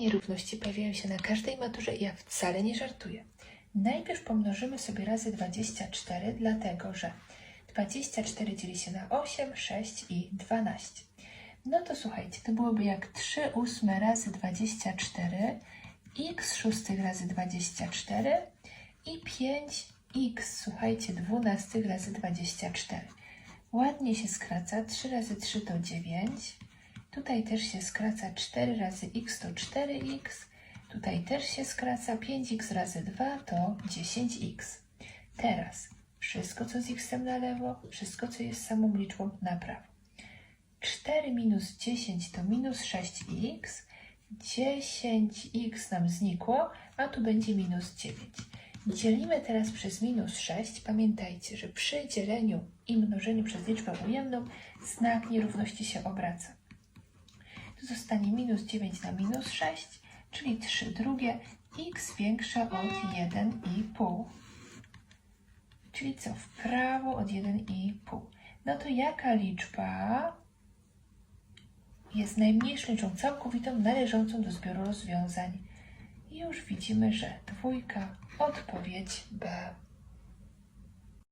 nierówności pojawiają się na każdej maturze i ja wcale nie żartuję. Najpierw pomnożymy sobie razy 24, dlatego że 24 dzieli się na 8, 6 i 12. No to słuchajcie, to byłoby jak 3 ósme razy 24, x szóstych razy 24 i 5x, słuchajcie, dwunastych razy 24. Ładnie się skraca, 3 razy 3 to 9. Tutaj też się skraca 4 razy x to 4x. Tutaj też się skraca 5x razy 2 to 10x. Teraz wszystko co z x na lewo, wszystko co jest samą liczbą na prawo. 4 minus 10 to minus 6x. 10x nam znikło, a tu będzie minus 9. Dzielimy teraz przez minus 6. Pamiętajcie, że przy dzieleniu i mnożeniu przez liczbę ujemną znak nierówności się obraca. Zostanie minus 9 na minus 6, czyli 3 drugie, x większe od 1,5. Czyli co? W prawo od 1,5. No to jaka liczba jest najmniejszą liczbą całkowitą należącą do zbioru rozwiązań? I już widzimy, że dwójka, odpowiedź B.